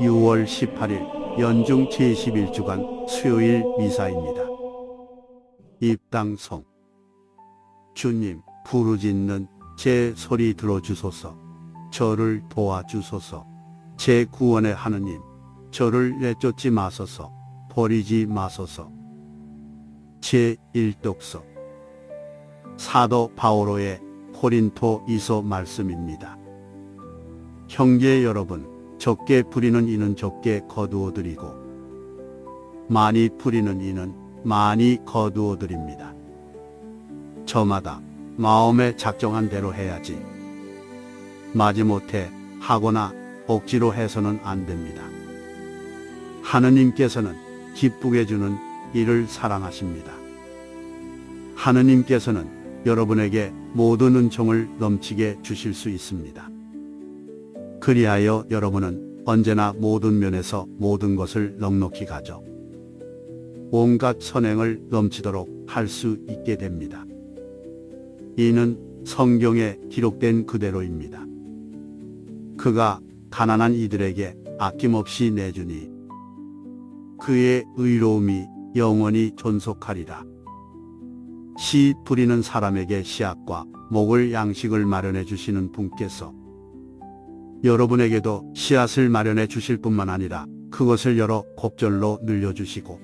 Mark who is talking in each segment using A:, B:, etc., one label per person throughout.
A: 6월 18일 연중 제11주간 수요일 미사입니다. 입당송. 주님 부르짖는 제 소리 들어주소서. 저를 도와주소서. 제 구원의 하느님 저를 내쫓지 마소서. 버리지 마소서. 제 1독서. 사도 바오로의 코린토 이서 말씀입니다. 형제 여러분 적게 부리는 이는 적게 거두어 드리고 많이 부리는 이는 많이 거두어 드립니다. 저마다 마음에 작정한 대로 해야지 마지못해 하거나 억지로 해서는 안 됩니다. 하느님께서는 기쁘게 주는 일을 사랑하십니다. 하느님께서는 여러분에게 모든 은총을 넘치게 주실 수 있습니다. 그리하여 여러분은 언제나 모든 면에서 모든 것을 넉넉히 가져 온갖 선행을 넘치도록 할 수 있게 됩니다. 이는 성경에 기록된 그대로입니다. 그가 가난한 이들에게 아낌없이 내주니 그의 의로움이 영원히 존속하리라. 씨 부리는 사람에게 씨앗과 목을 양식을 마련해 주시는 분께서 여러분에게도 씨앗을 마련해 주실 뿐만 아니라 그것을 여러 곱절로 늘려주시고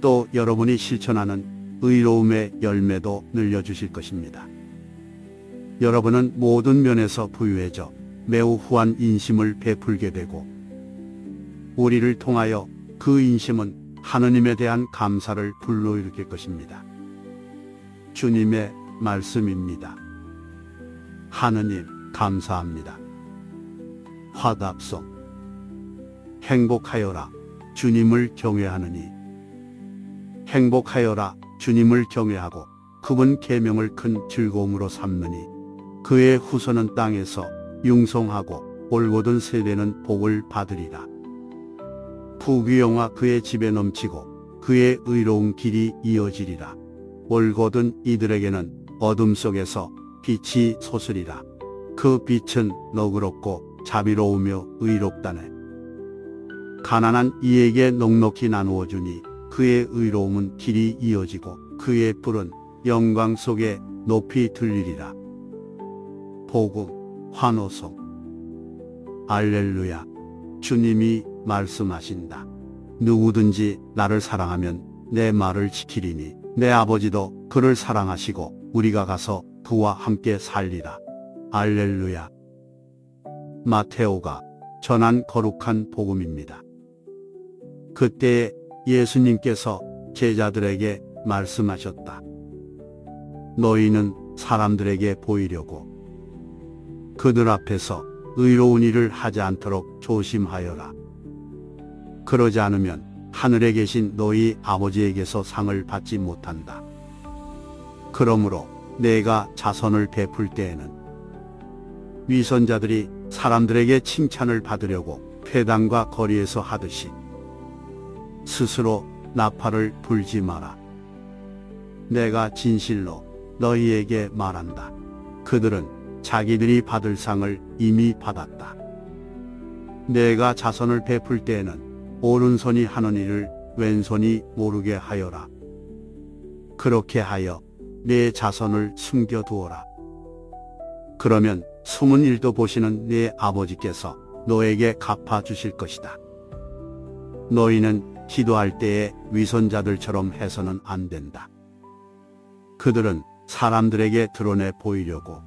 A: 또 여러분이 실천하는 의로움의 열매도 늘려주실 것입니다. 여러분은 모든 면에서 부유해져 매우 후한 인심을 베풀게 되고 우리를 통하여 그 인심은 하느님에 대한 감사를 불러일으킬 것입니다. 주님의 말씀입니다. 하느님 감사합니다. 화답송 행복하여라 주님을 경외하느니. 행복하여라 주님을 경외하고 그분 계명을 큰 즐거움으로 삼느니. 그의 후손은 땅에서 융성하고 올곧은 세대는 복을 받으리라. 부귀영화 그의 집에 넘치고 그의 의로운 길이 이어지리라. 올곧은 이들에게는 어둠 속에서 빛이 솟으리라. 그 빛은 너그럽고 자비로우며 의롭다네 가난한 이에게 넉넉히 나누어 주니 그의 의로움은 길이 이어지고 그의 뿔은 영광 속에 높이 들리리라. 복음 환호송 알렐루야 주님이 말씀하신다. 누구든지 나를 사랑하면 내 말을 지키리니 내 아버지도 그를 사랑하시고 우리가 가서 그와 함께 살리라. 알렐루야 마테오가 전한 거룩한 복음입니다. 그때 예수님께서 제자들에게 말씀하셨다. 너희는 사람들에게 보이려고 그들 앞에서 의로운 일을 하지 않도록 조심하여라. 그러지 않으면 하늘에 계신 너희 아버지에게서 상을 받지 못한다. 그러므로 내가 자선을 베풀 때에는 위선자들이 사람들에게 칭찬을 받으려고 회당과 거리에서 하듯이 스스로 나팔을 불지 마라. 내가 진실로 너희에게 말한다. 그들은 자기들이 받을 상을 이미 받았다. 내가 자선을 베풀 때에는 오른손이 하는 일을 왼손이 모르게 하여라. 그렇게 하여 내 자선을 숨겨두어라. 그러면 숨은 일도 보시는 네 아버지께서 너에게 갚아 주실 것이다. 너희는 기도할 때에 위선자들처럼 해서는 안 된다. 그들은 사람들에게 드러내 보이려고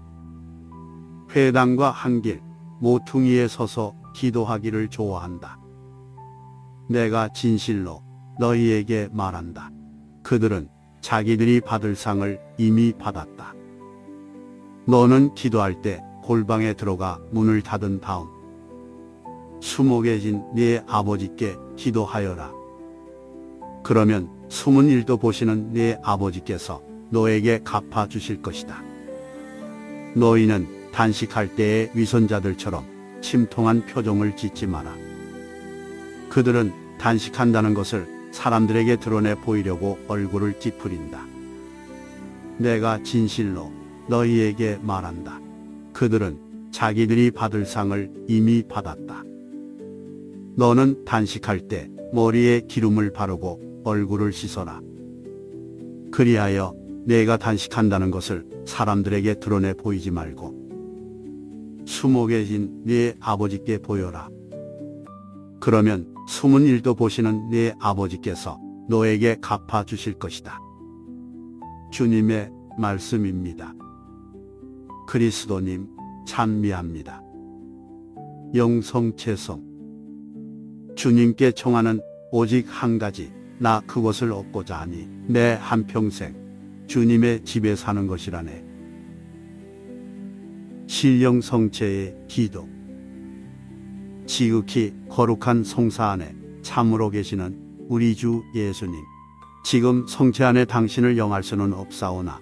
A: 회당과 한길, 모퉁이에 서서 기도하기를 좋아한다. 내가 진실로 너희에게 말한다. 그들은 자기들이 받을 상을 이미 받았다. 너는 기도할 때 골방에 들어가 문을 닫은 다음 숨어 계신 네 아버지께 기도하여라. 그러면 숨은 일도 보시는 네 아버지께서 너에게 갚아 주실 것이다. 너희는 단식할 때의 위선자들처럼 침통한 표정을 짓지 마라. 그들은 단식한다는 것을 사람들에게 드러내 보이려고 얼굴을 찌푸린다. 내가 진실로 너희에게 말한다. 그들은 자기들이 받을 상을 이미 받았다. 너는 단식할 때 머리에 기름을 바르고 얼굴을 씻어라. 그리하여 내가 단식한다는 것을 사람들에게 드러내 보이지 말고 숨어 계신 네 아버지께 보여라. 그러면 숨은 일도 보시는 네 아버지께서 너에게 갚아 주실 것이다. 주님의 말씀입니다. 그리스도님 찬미합니다. 영성체성 주님께 청하는 오직 한 가지 나 그것을 얻고자 하니 내 한평생 주님의 집에 사는 것이라네. 신령성체의 기도 지극히 거룩한 성사 안에 참으로 계시는 우리 주 예수님 지금 성체 안에 당신을 영할 수는 없사오나